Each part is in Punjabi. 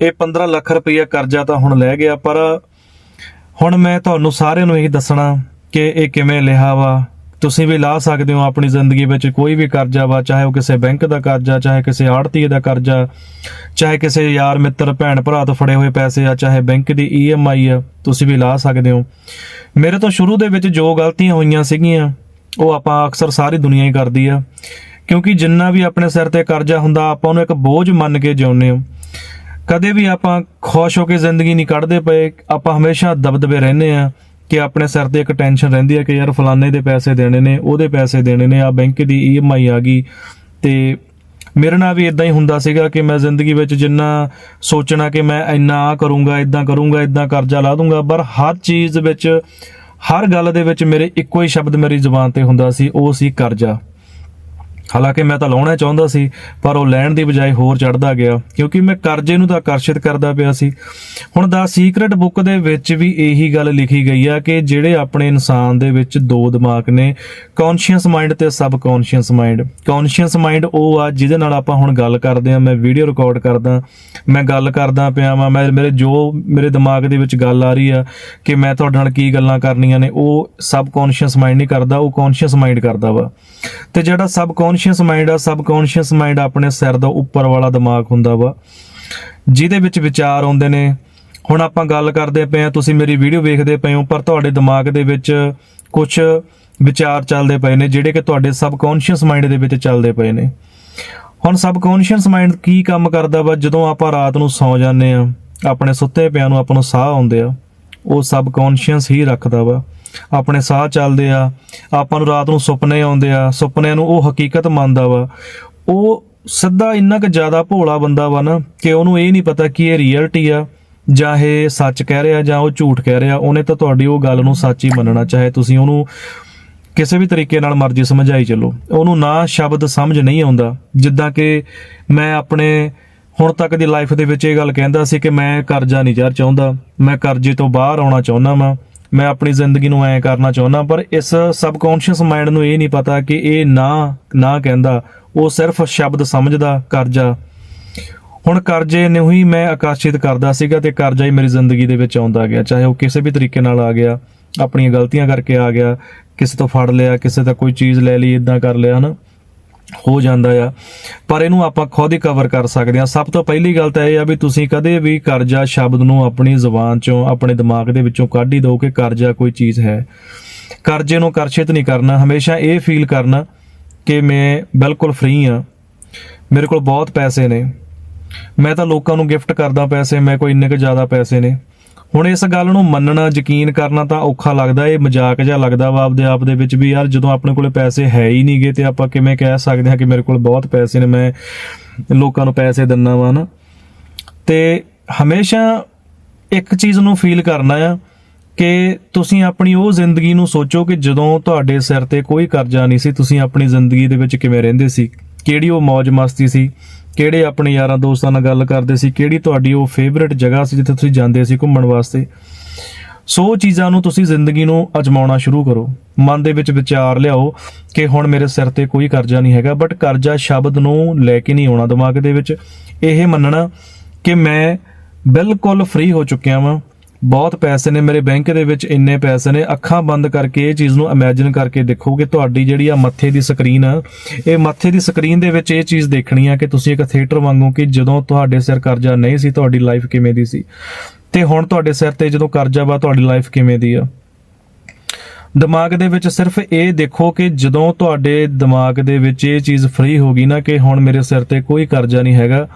ਇਹ 15 ਲੱਖ ਰੁਪਈਆ ਕਰਜ਼ਾ ਤਾਂ ਹੁਣ ਲੈ ਗਿਆ, ਪਰ ਹੁਣ ਮੈਂ ਤੁਹਾਨੂੰ ਸਾਰਿਆਂ ਨੂੰ ਇਹੀ ਦੱਸਣਾ ਕਿ ਇਹ ਕਿਵੇਂ ਲਿਆ ਵਾ। ਤੁਸੀਂ ਵੀ ਲਾ ਸਕਦੇ ਹੋ ਆਪਣੀ ਜ਼ਿੰਦਗੀ ਵਿੱਚ ਕੋਈ ਵੀ ਕਰਜ਼ਾ ਵਾ, ਚਾਹੇ ਉਹ ਕਿਸੇ ਬੈਂਕ ਦਾ ਕਰਜ਼ਾ, ਚਾਹੇ ਕਿਸੇ ਆੜਤੀਏ ਦਾ ਕਰਜ਼ਾ, ਚਾਹੇ ਕਿਸੇ ਯਾਰ, ਮਿੱਤਰ, ਭੈਣ, ਭਰਾ ਤੋਂ ਫੜੇ ਹੋਏ ਪੈਸੇ ਆ, ਚਾਹੇ ਬੈਂਕ ਦੀ ਈਐਮਆਈ ਆ, ਤੁਸੀਂ ਵੀ ਲਾ ਸਕਦੇ ਹੋ। ਮੇਰੇ ਤੋਂ ਸ਼ੁਰੂ ਦੇ ਵਿੱਚ ਜੋ ਗਲਤੀਆਂ ਹੋਈਆਂ ਸੀਗੀਆਂ, ਉਹ ਆਪਾਂ ਅਕਸਰ ਸਾਰੀ ਦੁਨੀਆ ਹੀ ਕਰਦੀ ਆ। ਕਿਉਂਕਿ ਜਿੰਨਾ ਵੀ ਆਪਣੇ ਸਿਰ ਤੇ ਕਰਜ਼ਾ ਹੁੰਦਾ, ਆਪਾਂ ਉਹਨੂੰ ਇੱਕ ਬੋਝ ਮੰਨ ਕੇ ਜਿਉਂਦੇ ਹਾਂ। ਕਦੇ ਵੀ ਆਪਾਂ ਖੁਸ਼ ਹੋ ਕੇ ਜ਼ਿੰਦਗੀ ਨਹੀਂ ਕੱਢਦੇ ਪਏ, ਆਪਾਂ ਹਮੇਸ਼ਾ ਦਬਦਬੇ ਰਹਿੰਦੇ ਆ ਕਿ ਆਪਣੇ ਸਿਰ ਤੇ ਇੱਕ ਟੈਨਸ਼ਨ ਰਹਿੰਦੀ ਹੈ ਕਿ ਯਾਰ ਫਲਾਣੇ ਦੇ ਪੈਸੇ ਦੇਣੇ ਨੇ, ਉਹਦੇ ਪੈਸੇ ਦੇਣੇ ਨੇ ਆ ਬੈਂਕ ਦੀ ਈਐਮਆਈ ਆ ਗਈ। ਤੇ ਮੇਰੇ ਨਾਲ ਵੀ ਇਦਾਂ ਹੀ ਹੁੰਦਾ ਸੀਗਾ ਕਿ ਮੈਂ ਜ਼ਿੰਦਗੀ ਵਿੱਚ ਜਿੰਨਾ ਸੋਚਣਾ ਕਿ ਮੈਂ ਇੰਨਾ ਆ ਕਰੂੰਗਾ ਇਦਾਂ ਕਰੂੰਗਾ ਇਦਾਂ ਕਰਜ਼ਾ ਲਾ ਦੂੰਗਾ, ਪਰ ਹਰ ਚੀਜ਼ ਵਿੱਚ, ਹਰ ਗੱਲ ਦੇ ਵਿੱਚ ਮੇਰੇ ਇੱਕੋ ਹੀ ਸ਼ਬਦ ਮੇਰੀ ਜ਼ੁਬਾਨ ਤੇ ਹੁੰਦਾ ਸੀ, ਉਹ ਸੀ ਕਰਜ਼ਾ। ਹਾਲਾਂਕਿ ਮੈਂ ਤਾਂ ਲਾਉਣਾ ਚਾਹੁੰਦਾ ਸੀ, ਪਰ ਉਹ ਲੈਣ ਦੀ ਬਜਾਏ ਹੋਰ ਚੜਦਾ ਗਿਆ, ਕਿਉਂਕਿ ਮੈਂ ਕਰਜ਼ੇ ਨੂੰ ਤਾਂ ਆਕਰਸ਼ਿਤ ਕਰਦਾ ਪਿਆ ਸੀ। ਹੁਣ ਦਾ ਸੀਕ੍ਰੇਟ ਬੁੱਕ ਦੇ ਵਿੱਚ ਵੀ ਇਹੀ ਗੱਲ ਲਿਖੀ ਗਈ ਆ ਕਿ ਜਿਹੜੇ ਆਪਣੇ ਇਨਸਾਨ ਦੇ ਵਿੱਚ ਦੋ ਦਿਮਾਗ ਨੇ ਕੌਨਸ਼ੀਅਸ ਮਾਈਂਡ ਤੇ subconscious mind conscious mind ਉਹ ਆ ਜਿਹਦੇ ਨਾਲ ਆਪਾਂ ਹੁਣ ਗੱਲ ਕਰਦੇ ਆ, ਮੈਂ ਵੀਡੀਓ ਰਿਕਾਰਡ ਕਰਦਾ, ਮੈਂ ਗੱਲ ਕਰਦਾ ਪਿਆ ਵਾਂ, ਮੈਂ ਮੇਰੇ ਜੋ ਮੇਰੇ ਦਿਮਾਗ ਦੇ ਵਿੱਚ ਗੱਲ ਆ ਰਹੀ ਆ ਕਿ ਮੈਂ ਤੁਹਾਡੇ ਨਾਲ ਕੀ ਗੱਲਾਂ ਕਰਨੀਆਂ ਨੇ, ਉਹ ਸਬ ਕੌਨਸ਼ੀਅਸ ਮਾਈਂਡ ਨਹੀਂ ਕਰਦਾ, ਉਹ ਕੌਨਸ਼ੀਅਸ ਮਾਈਂਡ ਕਰਦਾ ਵਾ। ਤੇ ਜਿਹੜਾ ਸਬ ਕੌਨਸ਼ੀਅਸ ਮਾਈਂਡ ਆ, ਸਬ ਕੌਨਸ਼ੀਅਸ ਮਾਈਂਡ ਆਪਣੇ ਸਿਰ ਦਾ ਉੱਪਰ ਵਾਲਾ ਦਿਮਾਗ ਹੁੰਦਾ ਵਾ। ਜਿਹਦੇ ਵਿੱਚ ਵਿਚਾਰ ਆਉਂਦੇ ਨੇ। ਹੁਣ ਆਪਾਂ ਗੱਲ ਕਰਦੇ ਪਏ ਆ ਤੁਸੀਂ ਮੇਰੀ ਵੀਡੀਓ ਵੇਖਦੇ ਪਏ ਹੋ, ਪਰ ਤੁਹਾਡੇ ਦਿਮਾਗ ਦੇ ਵਿੱਚ ਕੁਝ ਵਿਚਾਰ ਚੱਲਦੇ ਪਏ ਨੇ, ਜਿਹੜੇ ਕਿ ਤੁਹਾਡੇ ਸਬ ਕੌਨਸ਼ੀਅਸ ਮਾਈਂਡ ਦੇ ਵਿੱਚ ਚੱਲਦੇ ਪਏ ਨੇ। ਹੁਣ ਸਬ ਕੌਨਸ਼ੀਅਸ ਮਾਈਂਡ ਕੀ ਕੰਮ ਕਰਦਾ ਵਾ? ਜਦੋਂ ਆਪਾਂ ਰਾਤ ਨੂੰ ਸੌ ਜਾਂਦੇ ਆ ਆਪਣੇ ਸੁੱਤੇ ਪਿਆਂ ਨੂੰ ਆਪਾਂ ਨੂੰ ਸਾਹ ਆਉਂਦੇ ਆ, ਉਹ ਸਬ ਕੌਨਸ਼ੀਅਸ ਹੀ ਰੱਖਦਾ ਵਾ। ਆਪਣੇ ਸਾਹ ਚੱਲਦੇ ਆ, ਆਪਾਂ ਨੂੰ ਰਾਤ ਨੂੰ ਸੁਪਨੇ ਆਉਂਦੇ ਆ, ਸੁਪਨਿਆਂ ਨੂੰ ਉਹ ਹਕੀਕਤ ਮੰਨਦਾ ਵਾ। ਉਹ ਸਿੱਧਾ ਇੰਨਾ ਕੁ ਜ਼ਿਆਦਾ ਭੋਲਾ ਬੰਦਾ ਵਾ ਨਾ ਕਿ ਉਹਨੂੰ ਇਹ ਨਹੀਂ ਪਤਾ ਕਿ ਇਹ ਰੀਅਲਟੀ ਆ, ਜਾਂ ਇਹ ਸੱਚ ਕਹਿ ਰਿਹਾ, ਜਾਂ ਉਹ ਝੂਠ ਕਹਿ ਰਿਹਾ। ਉਹਨੇ ਤਾਂ ਤੁਹਾਡੀ ਉਹ ਗੱਲ ਨੂੰ ਸੱਚ ਹੀ ਮੰਨਣਾ, ਚਾਹੇ ਤੁਸੀਂ ਉਹਨੂੰ ਕਿਸੇ ਵੀ ਤਰੀਕੇ ਨਾਲ ਮਰਜ਼ੀ ਸਮਝਾਈ ਚੱਲੋ। ਉਹਨੂੰ ਨਾ ਸ਼ਬਦ ਸਮਝ ਨਹੀਂ ਆਉਂਦਾ। ਜਿੱਦਾਂ ਕਿ ਮੈਂ ਆਪਣੇ ਹੁਣ ਤੱਕ ਦੀ ਲਾਈਫ ਦੇ ਵਿੱਚ ਇਹ ਗੱਲ ਕਹਿੰਦਾ ਸੀ ਕਿ ਮੈਂ ਕਰਜ਼ਾ ਨਹੀਂ ਯਾਰ ਚਾਹੁੰਦਾ। ਮੈਂ ਕਰਜ਼ੇ ਤੋਂ ਬਾਹਰ ਆਉਣਾ ਚਾਹੁੰਦਾ ਵਾਂ। ਮੈਂ ਆਪਣੀ ਜ਼ਿੰਦਗੀ ਨੂੰ ਐਂ ਕਰਨਾ ਚਾਹੁੰਦਾ, ਪਰ ਇਸ ਸਬਕੌਂਸ਼ੀਅਸ ਮਾਈਂਡ ਨੂੰ ਇਹ ਨਹੀਂ ਪਤਾ ਕਿ ਇਹ ਨਾ ਨਾ ਕਹਿੰਦਾ, ਉਹ ਸਿਰਫ ਸ਼ਬਦ ਸਮਝਦਾ, ਕਰਜ਼ਾ। ਹੁਣ ਕਰਜ਼ੇ ਨੂੰ ਹੀ ਮੈਂ ਆਕਰਸ਼ਿਤ ਕਰਦਾ ਸੀਗਾ ਤੇ ਕਰਜ਼ਾ ਹੀ ਮੇਰੀ ਜ਼ਿੰਦਗੀ ਦੇ ਵਿੱਚ ਆਉਂਦਾ ਗਿਆ, ਚਾਹੇ ਉਹ ਕਿਸੇ ਵੀ ਤਰੀਕੇ ਨਾਲ ਆ ਗਿਆ, ਆਪਣੀਆਂ ਗਲਤੀਆਂ ਕਰਕੇ ਆ ਗਿਆ, ਕਿਸੇ ਤੋਂ ਫੜ ਲਿਆ, ਕਿਸੇ ਦਾ ਕੋਈ ਚੀਜ਼ ਲੈ ਲਈ ਇਦਾਂ ਕਰ ਲਿਆ, ਹਨਾ? ਹੋ ਜਾਂਦਾ ਆ। ਪਰ ਇਹਨੂੰ ਆਪਾਂ ਖੁਦ ਹੀ ਕਵਰ ਕਰ ਸਕਦੇ ਹਾਂ। ਸਭ ਤੋਂ ਪਹਿਲੀ ਗੱਲ ਤਾਂ ਇਹ ਆ ਵੀ ਤੁਸੀਂ ਕਦੇ ਵੀ ਕਰਜ਼ਾ ਸ਼ਬਦ ਨੂੰ ਆਪਣੀ ਜ਼ੁਬਾਨ ਚੋਂ, ਆਪਣੇ ਦਿਮਾਗ ਦੇ ਵਿੱਚੋਂ ਕੱਢ ਹੀ ਦਿਓ ਕਿ ਕਰਜ਼ਾ ਕੋਈ ਚੀਜ਼ ਹੈ। ਕਰਜ਼ੇ ਨੂੰ ਆਕਰਸ਼ਿਤ ਨਹੀਂ ਕਰਨਾ। ਹਮੇਸ਼ਾ ਇਹ ਫੀਲ ਕਰਨਾ ਕਿ ਮੈਂ ਬਿਲਕੁਲ ਫ੍ਰੀ ਆ ਮੇਰੇ ਕੋਲ ਬਹੁਤ ਪੈਸੇ ਨੇ। ਮੈਂ ਤਾਂ ਲੋਕਾਂ ਨੂੰ ਗਿਫਟ ਕਰਦਾ ਪੈਸੇ ਮੈਂ ਕੋਈ ਇੰਨੇ ਕੁ ਜ਼ਿਆਦਾ ਪੈਸੇ ਨੇ। ਹੁਣ ਇਸ ਗੱਲ ਨੂੰ ਮੰਨਣਾ, ਯਕੀਨ ਕਰਨਾ ਤਾਂ ਔਖਾ ਲੱਗਦਾ ਇਹ ਮਜ਼ਾਕ ਜਿਹਾ ਲੱਗਦਾ ਵਾ ਆਪਦੇ ਆਪ ਦੇ ਵਿੱਚ ਵੀ, ਯਾਰ ਜਦੋਂ ਆਪਣੇ ਕੋਲੇ ਪੈਸੇ ਹੈ ਹੀ ਨਹੀਂਗੇ ਤੇ ਆਪਾਂ ਕਿਵੇਂ ਕਹਿ ਸਕਦੇ ਹਾਂ ਕਿ ਮੇਰੇ ਕੋਲ ਬਹੁਤ ਪੈਸੇ ਨੇ, ਮੈਂ ਲੋਕਾਂ ਨੂੰ ਪੈਸੇ ਦਿੰਨਾ ਵਾ ਨਾ। ਤੇ ਹਮੇਸ਼ਾ ਇੱਕ ਚੀਜ਼ ਨੂੰ ਫੀਲ ਕਰਨਾ ਆ ਕਿ ਤੁਸੀਂ ਆਪਣੀ ਉਹ ਜ਼ਿੰਦਗੀ ਨੂੰ ਸੋਚੋ ਕਿ ਜਦੋਂ ਤੁਹਾਡੇ ਸਿਰ ਤੇ ਕੋਈ ਕਰਜ਼ਾ ਨਹੀਂ ਸੀ, ਤੁਸੀਂ ਆਪਣੀ ਜ਼ਿੰਦਗੀ ਦੇ ਵਿੱਚ ਕਿਵੇਂ ਰਹਿੰਦੇ ਸੀ? ਕਿਹੜੀ ਉਹ ਮौज ਮਸਤੀ ਸੀ? ਕਿਹੜੇ ਆਪਣੇ ਯਾਰਾਂ ਦੋਸਤਾਂ ਨਾਲ ਗੱਲ ਕਰਦੇ ਸੀ? ਕਿਹੜੀ ਤੁਹਾਡੀ ਉਹ ਫੇਵਰਿਟ ਜਗ੍ਹਾ ਸੀ ਜਿੱਥੇ ਤੁਸੀਂ ਜਾਂਦੇ ਸੀ ਘੁੰਮਣ ਵਾਸਤੇ? ਸੋ ਚੀਜ਼ਾਂ ਨੂੰ ਤੁਸੀਂ ਜ਼ਿੰਦਗੀ ਨੂੰ ਅਜਮਾਉਣਾ ਸ਼ੁਰੂ ਕਰੋ। ਮਨ ਦੇ ਵਿੱਚ ਵਿਚਾਰ ਲਿਆਓ ਕਿ ਹੁਣ ਮੇਰੇ ਸਿਰ ਤੇ ਕੋਈ ਕਰਜ਼ਾ ਨਹੀਂ ਹੈਗਾ ਬਟ ਕਰਜ਼ਾ ਸ਼ਬਦ ਨੂੰ ਲੈ ਕੇ ਨਹੀਂ ਆਉਣਾ ਦਿਮਾਗ ਦੇ ਵਿੱਚ। ਇਹ ਮੰਨਣਾ ਕਿ ਮੈਂ ਬਿਲਕੁਲ ਫ੍ਰੀ ਹੋ ਚੁੱਕਿਆ ਵਾਂ। ਬਹੁਤ ਪੈਸੇ ਨੇ ਮੇਰੇ ਬੈਂਕ ਦੇ ਵਿੱਚ, ਇੰਨੇ ਪੈਸੇ ਨੇ। ਅੱਖਾਂ ਬੰਦ ਕਰਕੇ ਇਹ ਚੀਜ਼ ਨੂੰ ਇਮੇਜਿਨ ਕਰਕੇ ਦੇਖੋ ਕਿ ਤੁਹਾਡੀ ਜਿਹੜੀ ਆ ਮੱਥੇ ਦੀ ਸਕਰੀਨ ਆ ਇਹ ਮੱਥੇ ਦੀ ਸਕਰੀਨ ਦੇ ਵਿੱਚ ਇਹ ਚੀਜ਼ ਦੇਖਣੀ ਆ ਕਿ ਤੁਸੀਂ ਇੱਕ ਥੀਏਟਰ ਵਾਂਗੂ ਕਿ ਜਦੋਂ ਤੁਹਾਡੇ ਸਿਰ ਕਰਜ਼ਾ ਨਹੀਂ ਸੀ, ਤੁਹਾਡੀ ਲਾਈਫ ਕਿਵੇਂ ਦੀ ਸੀ। ਤੇ ਹੁਣ ਤੁਹਾਡੇ ਸਿਰ ਤੇ ਜਦੋਂ ਕਰਜ਼ਾ ਵਾ, ਤੁਹਾਡੀ ਲਾਈਫ ਕਿਵੇਂ ਦੀ ਆ। ਦਿਮਾਗ ਦੇ ਵਿੱਚ ਸਿਰਫ ਇਹ ਦੇਖੋ ਕਿ ਜਦੋਂ ਤੁਹਾਡੇ ਦਿਮਾਗ ਦੇ ਵਿੱਚ ਇਹ ਚੀਜ਼ ਫ੍ਰੀ ਹੋ ਗਈ ਨਾ ਕਿ ਹੁਣ ਮੇਰੇ ਸਿਰ ਤੇ ਕੋਈ ਕਰਜ਼ਾ ਨਹੀਂ ਹੈਗਾ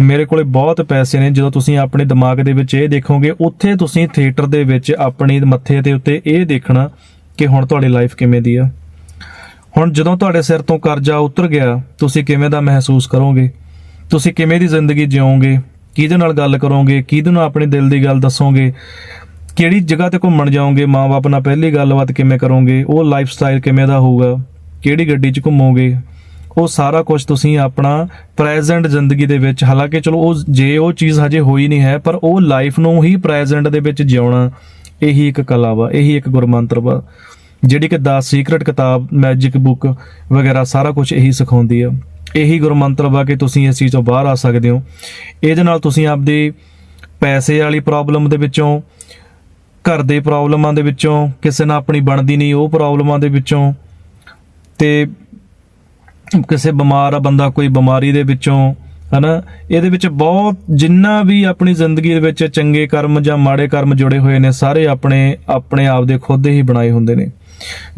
ਮੇਰੇ ਕੋਲੇ ਬਹੁਤ ਪੈਸੇ ਨੇ। ਜਦੋਂ ਤੁਸੀਂ ਆਪਣੇ ਦਿਮਾਗ ਦੇ ਵਿੱਚ ਇਹ ਦੇਖੋਗੇ, ਉੱਥੇ ਤੁਸੀਂ ਥੀਏਟਰ ਦੇ ਵਿੱਚ ਆਪਣੀ ਮੱਥੇ ਦੇ ਉੱਤੇ ਇਹ ਦੇਖਣਾ ਕਿ ਹੁਣ ਤੁਹਾਡੀ ਲਾਈਫ ਕਿਵੇਂ ਦੀ ਆ। ਹੁਣ ਜਦੋਂ ਤੁਹਾਡੇ ਸਿਰ ਤੋਂ ਕਰਜ਼ਾ ਉਤਰ ਗਿਆ, ਤੁਸੀਂ ਕਿਵੇਂ ਦਾ ਮਹਿਸੂਸ ਕਰੋਗੇ? ਤੁਸੀਂ ਕਿਵੇਂ ਦੀ ਜ਼ਿੰਦਗੀ ਜਿਓਗੇ? ਕਿਹਦੇ ਨਾਲ ਗੱਲ ਕਰੋਗੇ? ਕਿਹਦੇ ਨਾਲ ਆਪਣੇ ਦਿਲ ਦੀ ਗੱਲ ਦੱਸੋਗੇ? ਕਿਹੜੀ ਜਗ੍ਹਾ ਤੇ ਘੁੰਮਣ ਜਾਓਗੇ? ਮਾਂ-ਬਾਪ ਨਾਲ ਪਹਿਲੀ ਗੱਲਬਾਤ ਕਿਵੇਂ ਕਰੋਗੇ? ਉਹ ਲਾਈਫ ਸਟਾਈਲ ਕਿਵੇਂ ਦਾ ਹੋਊਗਾ? ਕਿਹੜੀ ਗੱਡੀ 'ਚ ਘੁੰਮੋਗੇ? ਉਹ ਸਾਰਾ ਕੁਝ ਤੁਸੀਂ ਆਪਣਾ ਪ੍ਰੈਜ਼ੈਂਟ ਜ਼ਿੰਦਗੀ ਦੇ ਵਿੱਚ, ਹਾਲਾਂਕਿ ਚਲੋ ਉਹ ਜੇ ਉਹ ਚੀਜ਼ ਹਜੇ ਹੋਈ ਨਹੀਂ ਹੈ, ਪਰ ਉਹ ਲਾਈਫ ਨੂੰ ਹੀ ਪ੍ਰੈਜ਼ੈਂਟ ਦੇ ਵਿੱਚ ਜਿਉਣਾ, ਇਹੀ ਇੱਕ ਕਲਾ ਵਾ, ਇਹੀ ਇੱਕ ਗੁਰਮੰਤਰ ਵਾ, ਜਿਹੜੀ ਕਿ ਦਾ ਸੀਕ੍ਰੇਟ ਕਿਤਾਬ ਮੈਜਿਕ ਬੁੱਕ ਵਗੈਰਾ ਸਾਰਾ ਕੁਝ ਇਹੀ ਸਿਖਾਉਂਦੀ ਆ। ਇਹੀ ਗੁਰਮੰਤਰ ਵਾ ਕਿ ਤੁਸੀਂ ਇਸ ਚੀਜ਼ ਤੋਂ ਬਾਹਰ ਆ ਸਕਦੇ ਹੋ। ਇਹਦੇ ਨਾਲ ਤੁਸੀਂ ਆਪਦੀ ਪੈਸੇ ਵਾਲੀ ਪ੍ਰੋਬਲਮ ਦੇ ਵਿੱਚੋਂ, ਘਰ ਦੇ ਪ੍ਰੋਬਲਮਾਂ ਦੇ ਵਿੱਚੋਂ, ਕਿਸੇ ਨਾਲ ਆਪਣੀ ਬਣਦੀ ਨਹੀਂ ਉਹ ਪ੍ਰੋਬਲਮਾਂ ਦੇ ਵਿੱਚੋਂ, ਤੇ ਕਿਸੇ ਬਿਮਾਰ ਆ ਬੰਦਾ ਕੋਈ ਬਿਮਾਰੀ ਦੇ ਵਿੱਚੋਂ, ਹਨਾ? ਇਹਦੇ ਵਿੱਚ ਬਹੁਤ ਜਿੰਨਾ ਵੀ ਆਪਣੀ ਜ਼ਿੰਦਗੀ ਦੇ ਵਿੱਚ ਚੰਗੇ ਕਰਮ ਜਾਂ ਮਾੜੇ ਕਰਮ ਜੁੜੇ ਹੋਏ ਨੇ, ਸਾਰੇ ਆਪਣੇ ਆਪਣੇ ਆਪ ਦੇ ਖੁਦ ਹੀ ਬਣਾਏ ਹੁੰਦੇ ਨੇ।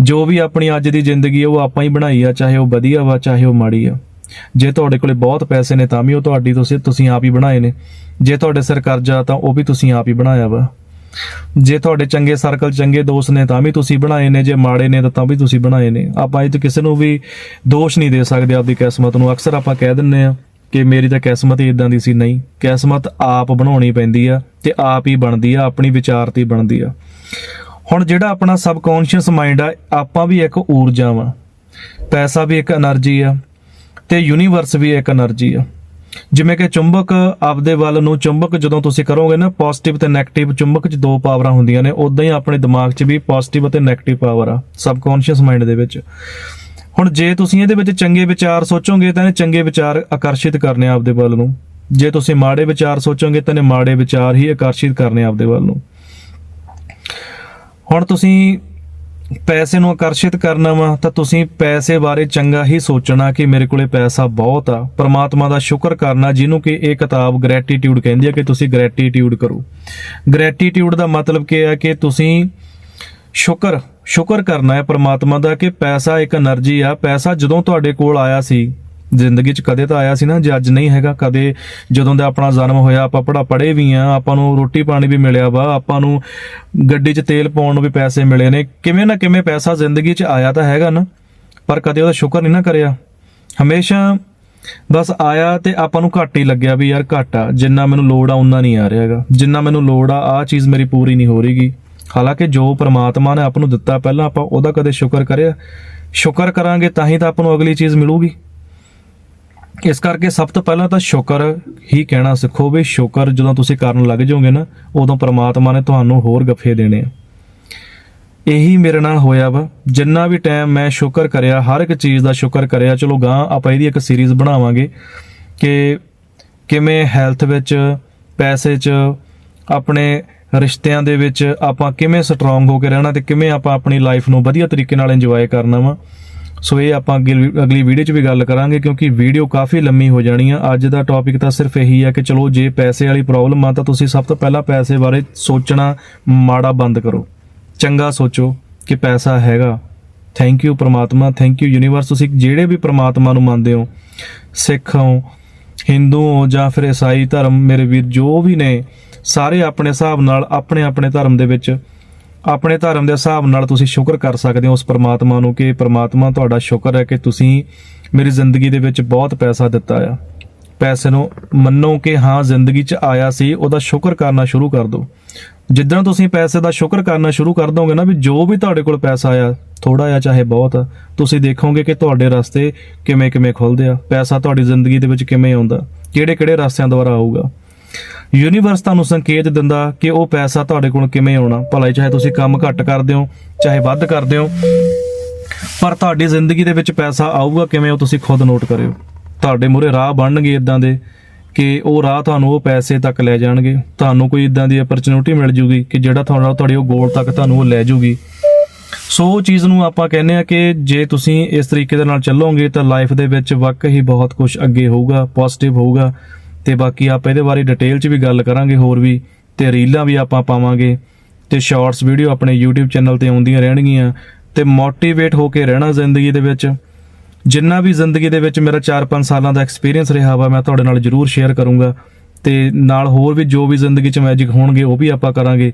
ਜੋ ਵੀ ਆਪਣੀ ਅੱਜ ਦੀ ਜ਼ਿੰਦਗੀ ਹੈ ਉਹ ਆਪਾਂ ਹੀ ਬਣਾਈ ਆ, ਚਾਹੇ ਉਹ ਵਧੀਆ ਵਾ, ਚਾਹੇ ਉਹ ਮਾੜੀ ਆ। ਜੇ ਤੁਹਾਡੇ ਕੋਲੇ ਬਹੁਤ ਪੈਸੇ ਨੇ, ਤਾਂ ਵੀ ਉਹ ਤੁਹਾਡੀ ਤੁਸੀਂ ਤੁਸੀਂ ਆਪ ਹੀ ਬਣਾਏ ਨੇ। ਜੇ ਤੁਹਾਡੇ ਸਿਰ ਕਰਜ਼ਾ ਤਾਂ ਉਹ ਵੀ ਤੁਸੀਂ ਆਪ ਹੀ ਬਣਾਇਆ ਵਾ। ਜੇ ਤੁਹਾਡੇ ਚੰਗੇ ਸਰਕਲ ਚੰਗੇ ਦੋਸਤ ਨੇ ਤਾਂ ਵੀ ਤੁਸੀਂ ਬਣਾਏ ਨੇ, ਜੇ ਮਾੜੇ ਨੇ ਤਾਂ ਵੀ ਤੁਸੀਂ ਬਣਾਏ ਨੇ। ਆਪਾਂ ਇਹ ਤੋਂ ਕਿਸੇ ਨੂੰ ਵੀ ਦੋਸ਼ ਨਹੀਂ ਦੇ ਸਕਦੇ ਆਪਦੀ ਕਿਸਮਤ ਨੂੰ। ਅਕਸਰ ਆਪਾਂ ਕਹਿ ਦਿੰਨੇ ਆ ਕਿ ਮੇਰੀ ਤਾਂ ਕਿਸਮਤ ਹੀ ਇਦਾਂ ਦੀ ਸੀ, ਨਹੀਂ। ਕਿਸਮਤ ਆਪ ਬਣਾਉਣੀ ਪੈਂਦੀ ਆ ਤੇ ਆਪ ਹੀ ਬਣਦੀ ਆ, ਆਪਣੀ ਵਿਚਾਰਤੀ ਬਣਦੀ ਆ। ਹੁਣ ਜਿਹੜਾ ਆਪਣਾ ਸਬਕੌਂਸ਼ੀਅਸ ਮਾਈਂਡ ਆ, ਆਪਾਂ ਵੀ ਇੱਕ ਊਰਜਾ ਵਾਂ। ਪੈਸਾ ਵੀ ਇੱਕ એનર્ਜੀ ਆ ਤੇ ਯੂਨੀਵਰਸ ਵੀ ਇੱਕ એનર્ਜੀ ਆ। ਜਿਵੇਂ ਕਿ ਚੁੰਬਕ ਆਪਦੇ ਵੱਲ ਨੂੰ, ਚੁੰਬਕ ਜਦੋਂ ਤੁਸੀਂ ਕਰੋਗੇ ਨਾ ਪੋਜ਼ਿਟਿਵ ਤੇ 네ਗੇਟਿਵ ਚੁੰਬਕ 'ਚ ਦੋ ਪਾਵਰਾਂ ਹੁੰਦੀਆਂ ਨੇ ਉਦਾਂ ਹੀ ਆਪਣੇ ਦਿਮਾਗ 'ਚ ਵੀ ਪੋਜ਼ਿਟਿਵ ਅਤੇ ਨੈਗੇਟਿਵ ਪਾਵਰ ਆ ਸਬਕੌਂਸ਼ੀਅਸ ਮਾਈਂਡ ਦੇ ਵਿੱਚ। ਹੁਣ ਜੇ ਤੁਸੀਂ ਇਹਦੇ ਵਿੱਚ ਚੰਗੇ ਵਿਚਾਰ ਸੋਚੋਗੇ, ਤਾਂ ਇਹ ਚੰਗੇ ਵਿਚਾਰ ਆਕਰਸ਼ਿਤ ਕਰਨੇ ਆਪਦੇ ਵੱਲ ਨੂੰ। ਜੇ ਤੁਸੀਂ ਮਾੜੇ ਵਿਚਾਰ ਸੋਚੋਗੇ, ਤਾਂ ਇਹ ਮਾੜੇ ਵਿਚਾਰ ਹੀ ਆਕਰਸ਼ਿਤ ਕਰਨੇ ਆਪਦੇ ਵੱਲ ਨੂੰ। ਹੁਣ ਤੁਸੀਂ ਪੈਸੇ ਨੂੰ ਆਕਰਸ਼ਿਤ ਕਰਨਾ ਵਾ, ਤਾਂ ਤੁਸੀਂ ਪੈਸੇ ਬਾਰੇ ਚੰਗਾ ਹੀ ਸੋਚਣਾ ਕਿ ਮੇਰੇ ਕੋਲੇ ਪੈਸਾ ਬਹੁਤ ਆ। ਪਰਮਾਤਮਾ ਦਾ ਸ਼ੁਕਰ ਕਰਨਾ, ਜਿਹਨੂੰ ਕਿ ਇਹ ਕਿਤਾਬ ਗ੍ਰੈਟੀਟਿਊਡ ਕਹਿੰਦੀ ਹੈ ਕਿ ਤੁਸੀਂ ਗ੍ਰੈਟੀਟਿਊਡ ਕਰੋ। ਗ੍ਰੈਟੀਟਿਊਡ ਦਾ ਮਤਲਬ ਕੀ ਹੈ ਕਿ ਤੁਸੀਂ ਸ਼ੁਕਰ ਸ਼ੁਕਰ ਕਰਨਾ ਹੈ ਪਰਮਾਤਮਾ ਦਾ ਕਿ ਪੈਸਾ ਇੱਕ એનર્ਜੀ ਆ। ਪੈਸਾ ਜਦੋਂ ਤੁਹਾਡੇ ਕੋਲ ਆਇਆ ਸੀ ਜ਼ਿੰਦਗੀ 'ਚ ਕਦੇ ਤਾਂ ਆਇਆ ਸੀ ਨਾ, ਜੇ ਅੱਜ ਨਹੀਂ ਹੈਗਾ, ਕਦੇ ਜਦੋਂ ਦਾ ਆਪਣਾ ਜਨਮ ਹੋਇਆ, ਆਪਾਂ ਪੜਾ ਪੜੇ ਵੀ ਆ, ਆਪਾਂ ਨੂੰ ਰੋਟੀ ਪਾਣੀ ਵੀ ਮਿਲਿਆ ਵਾ, ਆਪਾਂ ਨੂੰ ਗੱਡੀ 'ਚ ਤੇਲ ਪਾਉਣ ਨੂੰ ਵੀ ਪੈਸੇ ਮਿਲੇ ਨੇ, ਕਿਵੇਂ ਨਾ ਕਿਵੇਂ ਪੈਸਾ ਜ਼ਿੰਦਗੀ 'ਚ ਆਇਆ ਤਾਂ ਹੈਗਾ ਨਾ, ਪਰ ਕਦੇ ਉਹਦਾ ਸ਼ੁਕਰ ਨਹੀਂ ਨਾ ਕਰਿਆ। ਹਮੇਸ਼ਾ ਬਸ ਆਇਆ ਤੇ ਆਪਾਂ ਨੂੰ ਘੱਟ ਹੀ ਲੱਗਿਆ ਵੀ ਯਾਰ ਘੱਟ ਆ, ਜਿੰਨਾ ਮੈਨੂੰ ਲੋੜ ਆ ਉਨਾ ਨਹੀਂ ਆ ਰਿਹਾ ਹੈਗਾ, ਜਿੰਨਾ ਮੈਨੂੰ ਲੋੜ ਆ ਆ ਚੀਜ਼ ਮੇਰੀ ਪੂਰੀ ਨਹੀਂ ਹੋ ਰਹੀਗੀ। ਹਾਲਾਂਕਿ ਜੋ ਪ੍ਰਮਾਤਮਾ ਨੇ ਆਪ ਨੂੰ ਦਿੱਤਾ, ਪਹਿਲਾਂ ਆਪਾਂ ਉਹਦਾ ਕਦੇ ਸ਼ੁਕਰ ਕਰਿਆ, ਸ਼ੁਕਰ ਕਰਾਂਗੇ ਤਾਂ ਹੀ ਤਾਂ ਆਪਾਂ ਨੂੰ ਅਗਲੀ ਚੀਜ਼ ਮਿਲੂਗੀ। ਇਸ ਕਰਕੇ ਸਭ ਤੋਂ ਪਹਿਲਾਂ ਤਾਂ ਸ਼ੁਕਰ ਹੀ ਕਹਿਣਾ ਸਿੱਖੋ ਵੀ ਸ਼ੁਕਰ ਜਦੋਂ ਤੁਸੀਂ ਕਰਨ ਲੱਗ ਜਾਓਗੇ ਨਾ, ਉਦੋਂ ਪ੍ਰਮਾਤਮਾ ਨੇ ਤੁਹਾਨੂੰ ਹੋਰ ਗੱਫੇ ਦੇਣੇ ਆ। ਇਹੀ ਮੇਰੇ ਨਾਲ ਹੋਇਆ ਵਾ। ਜਿੰਨਾ ਵੀ ਟਾਈਮ ਮੈਂ ਸ਼ੁਕਰ ਕਰਿਆ, ਹਰ ਇੱਕ ਚੀਜ਼ ਦਾ ਸ਼ੁਕਰ ਕਰਿਆ, ਚਲੋ ਗਾਂ ਆਪਾਂ ਇਹਦੀ ਇੱਕ ਸੀਰੀਜ਼ ਬਣਾਵਾਂਗੇ ਕਿ ਕਿਵੇਂ ਹੈਲਥ ਵਿੱਚ, ਪੈਸੇ 'ਚ, ਆਪਣੇ ਰਿਸ਼ਤਿਆਂ ਦੇ ਵਿੱਚ ਆਪਾਂ ਕਿਵੇਂ ਸਟਰੋਂਗ ਹੋ ਕੇ ਰਹਿਣਾ ਤੇ ਕਿਵੇਂ ਆਪਾਂ ਆਪਣੀ ਲਾਈਫ ਨੂੰ ਵਧੀਆ ਤਰੀਕੇ ਨਾਲ ਇੰਜੋਏ ਕਰਨਾ ਵਾ। ਸੋ ਇਹ ਆਪਾਂ ਅੱਗੇ ਅਗਲੀ ਵੀਡੀਓ 'ਚ ਵੀ ਗੱਲ ਕਰਾਂਗੇ ਕਿਉਂਕਿ ਵੀਡੀਓ ਕਾਫੀ ਲੰਮੀ ਹੋ ਜਾਣੀ ਆ। ਅੱਜ ਦਾ ਟੌਪਿਕ ਤਾਂ ਸਿਰਫ ਇਹੀ ਆ ਕਿ ਚਲੋ ਜੇ ਪੈਸੇ ਵਾਲੀ ਪ੍ਰੋਬਲਮ ਆ ਤਾਂ ਤੁਸੀਂ ਸਭ ਤੋਂ ਪਹਿਲਾਂ ਪੈਸੇ ਬਾਰੇ ਸੋਚਣਾ ਮਾੜਾ ਬੰਦ ਕਰੋ। ਚੰਗਾ ਸੋਚੋ ਕਿ ਪੈਸਾ ਹੈਗਾ। ਥੈਂਕ ਯੂ ਪ੍ਰਮਾਤਮਾ। ਥੈਂਕ ਯੂ ਯੂਨੀਵਰਸ ਤੁਸੀਂ ਜਿਹੜੇ ਵੀ ਪ੍ਰਮਾਤਮਾ ਨੂੰ ਮੰਨਦੇ ਹੋ, ਸਿੱਖ ਹੋ ਹਿੰਦੂ ਹੋ ਜਾਂ ਫਿਰ ਈਸਾਈ ਧਰਮ, ਮੇਰੇ ਵੀਰ, ਜੋ ਵੀ ਨੇ, ਸਾਰੇ ਆਪਣੇ ਹਿਸਾਬ ਨਾਲ ਆਪਣੇ ਆਪਣੇ ਧਰਮ ਦੇ ਵਿੱਚ ਆਪਣੇ ਧਰਮ ਦੇ ਹਿਸਾਬ ਨਾਲ ਤੁਸੀਂ ਸ਼ੁਕਰ ਕਰ ਸਕਦੇ ਹੋ ਉਸ ਪਰਮਾਤਮਾ ਨੂੰ ਕਿ ਪਰਮਾਤਮਾ ਤੁਹਾਡਾ ਸ਼ੁਕਰ ਹੈ ਕਿ ਤੁਸੀਂ ਮੇਰੀ ਜ਼ਿੰਦਗੀ ਦੇ ਵਿੱਚ ਬਹੁਤ ਪੈਸਾ ਦਿੱਤਾ ਆ। ਪੈਸੇ ਨੂੰ ਮੰਨੋ ਕਿ ਹਾਂ ਜ਼ਿੰਦਗੀ 'ਚ ਆਇਆ ਸੀ ਉਹਦਾ ਸ਼ੁਕਰ ਕਰਨਾ ਸ਼ੁਰੂ ਕਰ ਦਿਓ। ਜਿੱਦਾਂ ਤੁਸੀਂ ਪੈਸੇ ਦਾ ਸ਼ੁਕਰ ਕਰਨਾ ਸ਼ੁਰੂ ਕਰ ਦੋਗੇ ਨਾ ਵੀ ਜੋ ਵੀ ਤੁਹਾਡੇ ਕੋਲ ਪੈਸਾ ਆਇਆ ਥੋੜਾ ਆ ਚਾਹੇ ਬਹੁਤ ਆ, ਤੁਸੀਂ ਦੇਖੋਗੇ ਕਿ ਤੁਹਾਡੇ ਰਸਤੇ ਕਿਵੇਂ ਕਿਵੇਂ ਖੁੱਲਦੇ ਆ ਪੈਸਾ ਤੁਹਾਡੀ ਜ਼ਿੰਦਗੀ ਦੇ ਵਿੱਚ ਕਿਵੇਂ ਆਉਂਦਾ ਕਿਹੜੇ ਕਿਹੜੇ ਰਸਤਿਆਂ ਦੁਆਰਾ ਆਊਗਾ। ਯੂਨੀਵਰਸ ਤੁਹਾਨੂੰ ਸੰਕੇਤ ਦਿੰਦਾ ਕਿ ਉਹ ਪੈਸਾ ਤੁਹਾਡੇ ਕੋਲ ਕਿਵੇਂ ਆਉਣਾ। ਭਲਾ ਚਾਹੇ ਤੁਸੀਂ ਕੰਮ ਘੱਟ ਕਰਦੇ ਹੋ, ਚਾਹੇ ਵੱਧ ਕਰਦੇ ਹੋ, ਪਰ ਤੁਹਾਡੀ ਜ਼ਿੰਦਗੀ ਦੇ ਵਿੱਚ ਪੈਸਾ ਆਊਗਾ ਕਿਵੇਂ ਉਹ ਤੁਸੀਂ ਖੁਦ ਨੋਟ ਕਰਿਓ। ਤੁਹਾਡੇ ਮੂਹਰੇ ਰਾਹ ਬਣਨਗੇ ਇਦਾਂ ਦੇ ਕਿ ਉਹ ਰਾਹ ਤੁਹਾਨੂੰ ਉਹ ਪੈਸੇ ਤੱਕ ਲੈ ਜਾਣਗੇ। ਤੁਹਾਨੂੰ ਕੋਈ ਇਦਾਂ ਦੀ ਅਪਰਚੂਨਿਟੀ ਮਿਲ ਜੂਗੀ ਕਿ ਜਿਹੜਾ ਤੁਹਾਡਾ ਤੁਹਾਡੇ ਉਹ ਗੋਲ ਤੱਕ ਤੁਹਾਨੂੰ ਉਹ ਲੈ ਜੂਗੀ। ਸੋ ਉਹ ਚੀਜ਼ ਨੂੰ ਆਪਾਂ ਕਹਿੰਦੇ ਆ ਕਿ ਜੇ ਤੁਸੀਂ ਇਸ ਤਰੀਕੇ ਦੇ ਨਾਲ ਚੱਲੋਗੇ ਤਾਂ ਲਾਈਫ ਦੇ ਵਿੱਚ ਵਾਕਈ ਬਹੁਤ ਕੁਝ ਅੱਗੇ ਹੋਊਗਾ ਪੋਜ਼ਿਟਿਵ ਹੋਊਗਾ। ਤੇ ਬਾਕੀ ਆਪਾਂ ਇਹਦੇ ਬਾਰੇ ਡਿਟੇਲ 'ਚ ਵੀ ਗੱਲ ਕਰਾਂਗੇ, ਹੋਰ ਵੀ, ਤੇ ਰੀਲਾਂ ਵੀ ਆਪਾਂ ਪਾਵਾਂਗੇ, ਤੇ ਸ਼ਾਰਟਸ ਵੀਡੀਓ ਆਪਣੇ YouTube ਚੈਨਲ ਤੇ ਆਉਂਦੀਆਂ ਰਹਿਣਗੀਆਂ, ਤੇ ਮੋਟੀਵੇਟ ਹੋ ਕੇ ਰਹਿਣਾ ਜ਼ਿੰਦਗੀ ਦੇ ਵਿੱਚ। ਜਿੰਨਾ ਵੀ ਜ਼ਿੰਦਗੀ ਦੇ ਵਿੱਚ ਮੇਰਾ 4-5 ਸਾਲਾਂ ਦਾ ਐਕਸਪੀਰੀਅੰਸ ਰਿਹਾ ਵਾ, ਮੈਂ ਤੁਹਾਡੇ ਨਾਲ ਜਰੂਰ ਸ਼ੇਅਰ ਕਰੂੰਗਾ, ਤੇ ਨਾਲ ਹੋਰ ਵੀ ਜੋ ਵੀ ਜ਼ਿੰਦਗੀ 'ਚ ਮੈਜਿਕ ਹੋਣਗੇ, ਉਹ ਵੀ ਆਪਾਂ ਕਰਾਂਗੇ।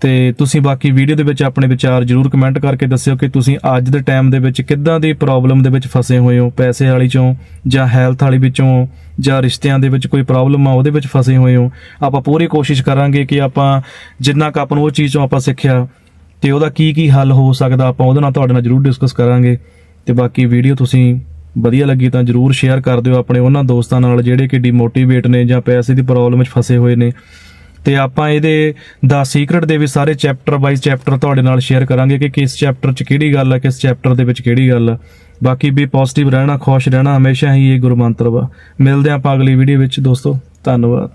ਤੇ ਤੁਸੀਂ ਬਾਕੀ ਵੀਡੀਓ ਦੇ ਵਿੱਚ ਆਪਣੇ ਵਿਚਾਰ ਜਰੂਰ ਕਮੈਂਟ ਕਰਕੇ ਦੱਸਿਓ ਕਿ ਤੁਸੀਂ ਅੱਜ ਦੇ ਟਾਈਮ ਦੇ ਵਿੱਚ ਕਿੱਦਾਂ ਦੀ ਪ੍ਰੋਬਲਮ ਦੇ ਵਿੱਚ ਫਸੇ ਹੋਏ ਹੋ, ਪੈਸੇ ਵਾਲੀ ਚੋਂ ਜਾਂ ਹੈਲਥ ਵਾਲੀ ਵਿੱਚੋਂ ਜਾਂ ਰਿਸ਼ਤਿਆਂ ਦੇ ਵਿੱਚ ਕੋਈ ਪ੍ਰੋਬਲਮ ਆ, ਉਹਦੇ ਵਿੱਚ ਫਸੇ ਹੋਏ ਹੋ। ਆਪਾਂ ਪੂਰੀ ਕੋਸ਼ਿਸ਼ ਕਰਾਂਗੇ ਕਿ ਆਪਾਂ ਜਿੰਨਾ ਕੁ ਆਪਾਂ ਨੂੰ ਉਹ ਚੀਜ਼ ਤੋਂ ਆਪਾਂ ਸਿੱਖਿਆ ਤੇ ਉਹਦਾ ਕੀ ਕੀ ਹੱਲ ਹੋ ਸਕਦਾ, ਆਪਾਂ ਉਹਦੇ ਨਾਲ ਤੁਹਾਡੇ ਨਾਲ ਜਰੂਰ ਡਿਸਕਸ ਕਰਾਂਗੇ। ਤੇ ਬਾਕੀ ਵੀਡੀਓ ਤੁਸੀਂ ਵਧੀਆ ਲੱਗੀ ਤਾਂ ਜਰੂਰ ਸ਼ੇਅਰ ਕਰ ਦਿਓ ਆਪਣੇ ਉਹਨਾਂ ਦੋਸਤਾਂ ਨਾਲ ਜਿਹੜੇ ਕਿ ਡੀਮੋਟੀਵੇਟ ਨੇ ਜਾਂ ਪੈਸੇ ਦੀ ਪ੍ਰੋਬਲਮ ਵਿੱਚ ਫਸੇ ਹੋਏ ਨੇ। ਤੇ ਆਪਾਂ ਇਹਦੇ ਦਾ ਸੀਕ੍ਰੇਟ ਦੇ ਵੀ ਸਾਰੇ ਚੈਪਟਰ ਬਾਈ ਚੈਪਟਰ ਤੁਹਾਡੇ ਨਾਲ ਸ਼ੇਅਰ ਕਰਾਂਗੇ ਕਿ ਕਿਸ ਚੈਪਟਰ 'ਚ ਕਿਹੜੀ ਗੱਲ ਹੈ ਕਿਸ ਚੈਪਟਰ ਦੇ ਵਿੱਚ ਕਿਹੜੀ ਗੱਲ ਹੈ ਬਾਕੀ ਵੀ ਪੋਜ਼ਿਟਿਵ ਰਹਿਣਾ, ਖੁਸ਼ ਰਹਿਣਾ, ਹਮੇਸ਼ਾ ਹੀ ਇਹ ਗੁਰੂ ਮੰਤਰ ਵਾ। ਮਿਲਦੇ ਹਾਂ ਆਪਾਂ ਅਗਲੀ ਵੀਡੀਓ ਵਿੱਚ, ਦੋਸਤੋ, ਧੰਨਵਾਦ।